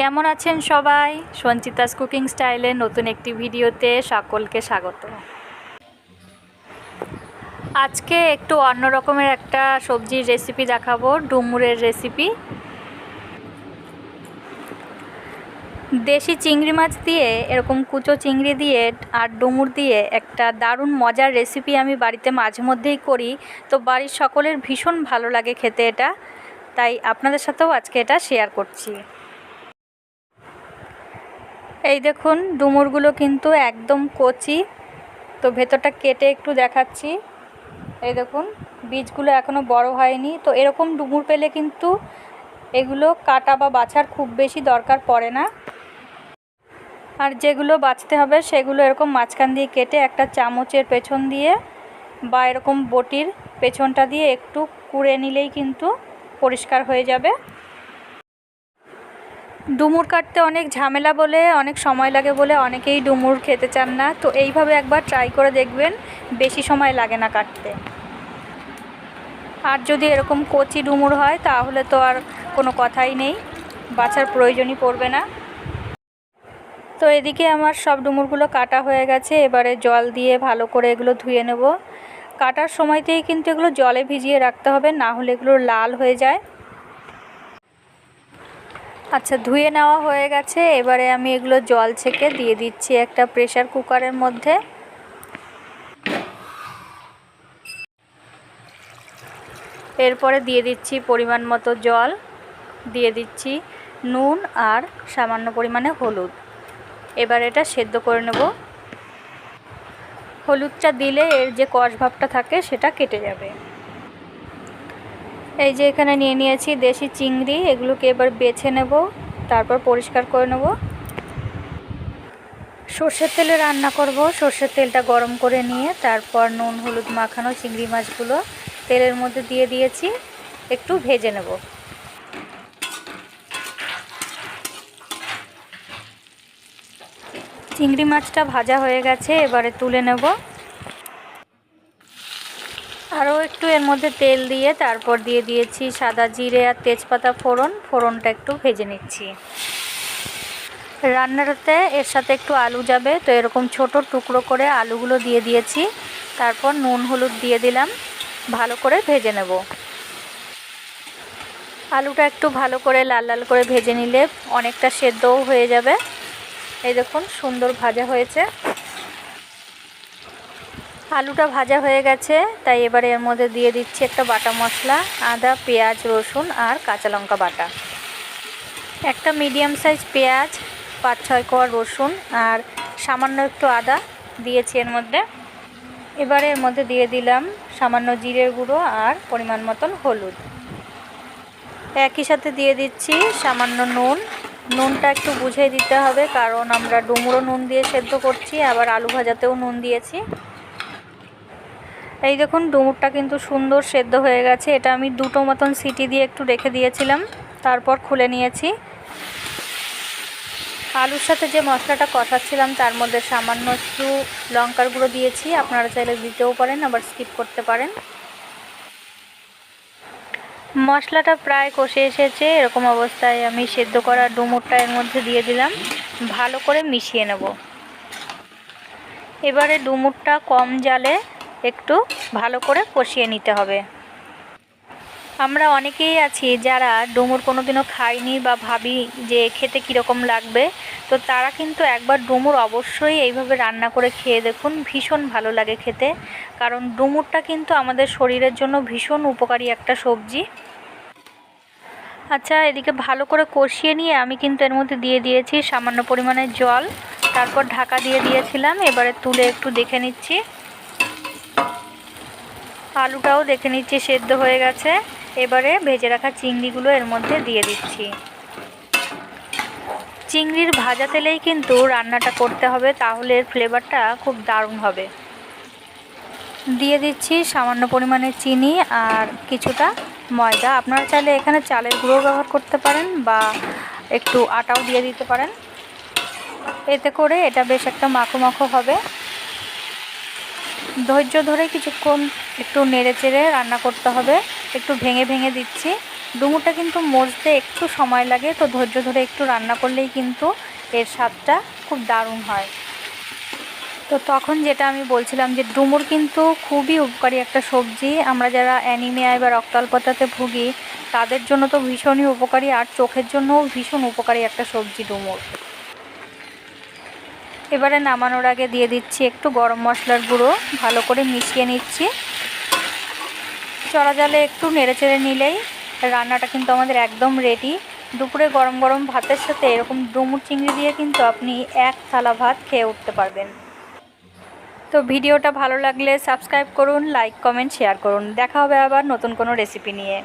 কেমন আছেন সবাই? সঞ্চিতাস কুকিং স্টাইলের নতুন একটি ভিডিওতে সকলকে স্বাগত। আজকে একটু অন্য রকমের একটা সবজির রেসিপি দেখাবো, ডুমুরের রেসিপি দেশি চিংড়ি মাছ দিয়ে, এরকম কুচো চিংড়ি দিয়ে আর ডুমুর দিয়ে একটা দারুণ মজার রেসিপি আমি বাড়িতে মাঝে মধ্যেই করি। তো বাড়ির সকলের ভীষণ ভালো লাগে খেতে এটা। তাই আপনাদের সাথেও আজকে এটা শেয়ার করছি। এই দেখুন, ডুমুরগুলো কিন্তু একদম কচি। তো ভেতরটা কেটে একটু দেখাচ্ছি। এই দেখুন, বীজগুলো এখনও বড় হয়নি। তো এরকম ডুমুর পেলে কিন্তু এগুলো কাটা বা বাছার খুব বেশি দরকার পড়ে না। আর যেগুলো বাছতে হবে, সেগুলো এরকম মাঝখান দিয়ে কেটে একটা চামচের পেছন দিয়ে বা এরকম বটির পেছনটা দিয়ে একটু কুড়ে নিলেই কিন্তু পরিষ্কার হয়ে যাবে। ডুমুর কাটতে অনেক ঝামেলা বলে, অনেক সময় লাগে বলে অনেকেই ডুমুর খেতে চান না। তো এইভাবে একবার ট্রাই করে দেখবেন, বেশি সময় লাগে না কাটতে। আর যদি এরকম কচি ডুমুর হয়, তাহলে তো আর কোনো কথাই নেই, বাছার প্রয়োজনই পড়বে না। তো এদিকে আমার সব ডুমুরগুলো কাটা হয়ে গেছে, এবারে জল দিয়ে ভালো করে এগুলো ধুয়ে নেব। কাটার সময়তেই কিন্তু এগুলো জলে ভিজিয়ে রাখতে হবে, না হলে এগুলো লাল হয়ে যায়। আচ্ছা ধুয়ে নেওয়া হয়ে গেছে। এবারে আমি এগুলো জল ছেঁকে দিয়ে দিচ্ছি একটা প্রেশার কুকারের মধ্যে। এরপরে দিয়ে দিচ্ছি পরিমাণ মতো জল। দিয়ে দিচ্ছি নুন আর সামান্য পরিমাণে হলুদ। এবার এটা সেদ্ধ করে নেব। হলুদটা দিলে এর যে কষ ভাবটা থাকে সেটা কেটে যাবে। এই যে এখানে নিয়ে নিয়েছি দেশি চিংড়ি, এগুলোকে এবার বেছে নেব, তারপর পরিষ্কার করে নেব। সর্ষের তেলে রান্না করব। সর্ষের তেলটা গরম করে নিয়ে তারপর নুন, হলুদ মাখানো চিংড়ি মাছগুলো তেলের মধ্যে দিয়ে দিয়েছি, একটু ভেজে নেব। চিংড়ি মাছটা ভাজা হয়ে গেছে, এবারে তুলে নেব আরও একটু এর মধ্যে তেল দিয়ে তারপর দিয়ে দিয়েছি সাদা জিরে আর তেজপাতা ফোড়ন। ফোড়নটা একটু ভেজে নিচ্ছি। রান্নাটাতে এর সাথে একটু আলু যাবে, তো এরকম ছোট টুকরো করে আলুগুলো দিয়ে দিয়েছি। তারপর নুন, হলুদ দিয়ে দিলাম, ভালো করে ভেজে নেব। আলুটা একটু ভালো করে লাল লাল করে ভেজে নিলে অনেকটা সেদ্ধও হয়ে যাবে। এই দেখুন, সুন্দর ভাজা হয়েছে। আলুটা ভাজা হয়ে গেছে, তাই এবারে এর মধ্যে দিয়ে দিচ্ছি একটা বাটা মশলা, আদা, পেঁয়াজ, রসুন আর কাঁচা লঙ্কা বাটা। একটা মিডিয়াম সাইজ পেঁয়াজ পাঁচ ছয় কোয়া রসুন আর সামান্য একটু আদা দিয়েছি এর মধ্যে। এবারে এর মধ্যে দিয়ে দিলাম সামান্য জিরের গুঁড়ো আর পরিমাণ মতন হলুদ। একই সাথে দিয়ে দিচ্ছি সামান্য নুন। নুনটা একটু বুঝে দিতে হবে, কারণ আমরা ডুমুরো নুন দিয়ে সেদ্ধ করছি, আবার আলু ভাজাতেও নুন দিয়েছি। এই দেখুন, ডুমুরটা কিন্তু সুন্দর সেদ্ধ হয়ে গেছে। এটা আমি দুটো মতন সিটি দিয়ে একটু রেখে দিয়েছিলাম, তারপর খুলে নিয়েছি। আলুর সাথে যে মশলাটা কষাচ্ছিলাম, তার মধ্যে সামান্য একটু লঙ্কার গুঁড়ো দিয়েছি। আপনারা চাইলে দিতেও পারেন, আবার স্কিপ করতে পারেন। মশলাটা প্রায় কষে এসেছে, এরকম অবস্থায় আমি সেদ্ধ করা ডুমুরটা এর মধ্যে দিয়ে দিলাম। ভালো করে মিশিয়ে নেব। এবারে ডুমুরটা কম জালে একটু ভালো করে কষিয়ে নিতে হবে। আমরা অনেকেই আছি যারা ডুমুর কোনো দিনও খাইনি বা ভাবি যে খেতে কীরকম লাগবে, তো তারা কিন্তু একবার ডুমুর অবশ্যই এইভাবে রান্না করে খেয়ে দেখুন, ভীষণ ভালো লাগে খেতে। কারণ ডুমুরটা কিন্তু আমাদের শরীরের জন্য ভীষণ উপকারী একটা সবজি। আচ্ছা এদিকে ভালো করে কষিয়ে নিয়ে আমি কিন্তু এর মধ্যে দিয়ে দিয়েছি সামান্য পরিমাণে জল। তারপর ঢাকা দিয়ে দিয়েছিলাম, এবারে তুলে একটু দেখে নিচ্ছি। আলুটাও দেখে নিচ্ছি, সেদ্ধ হয়ে গেছে। এবারে ভেজে রাখা চিংড়িগুলো এর মধ্যে দিয়ে দিচ্ছি। চিংড়ির ভাজা তেলেই কিন্তু রান্নাটা করতে হবে, তাহলে এর ফ্লেভারটা খুব দারুণ হবে। দিয়ে দিচ্ছি সামান্য পরিমাণে চিনি আর কিছুটা ময়দা। আপনারা চাইলে এখানে চালের গুঁড়ো ব্যবহার করতে পারেন বা একটু আটাও দিয়ে দিতে পারেন। এতে করে এটা বেশ একটা মাখো মাখো হবে। ধৈর্য ধরে কিছুক্ষণ একটু নেড়ে চেড়ে রান্না করতে হবে। একটু ভেঙে ভেঙে দিচ্ছি। ডুমুরটা কিন্তু মজতে একটু সময় লাগে, তো ধৈর্য ধরে একটু রান্না করলেই কিন্তু এর স্বাদটা খুব দারুণ হয়। তো তখন যেটা আমি বলছিলাম যে, ডুমুর কিন্তু খুবই উপকারী একটা সবজি। আমরা যারা অ্যানিমিয়ায় বা রক্তাল্পতাতে ভুগি, তাদের জন্য তো ভীষণই উপকারী, আর চোখের জন্যও ভীষণ উপকারী একটা সবজি ডুমুর। এবারে নামানোর আগে দিয়ে দিচ্ছি একটু গরম মশলার গুঁড়ো। ভালো করে মিশিয়ে নিচ্ছি। চড়া জালে একটু নেড়ে চেড়ে নিলেই রান্নাটা কিন্তু আমাদের একদম রেডি দুপুরে গরম গরম ভাতের সাথে এরকম ডুমুর চিংড়ি দিয়ে কিন্তু আপনি এক থালা ভাত খেয়ে উঠতে পারবেন। তো ভিডিওটা ভালো লাগলে সাবস্ক্রাইব করুন লাইক কমেন্ট শেয়ার করুন। দেখা হবে আবার নতুন কোনো রেসিপি নিয়ে।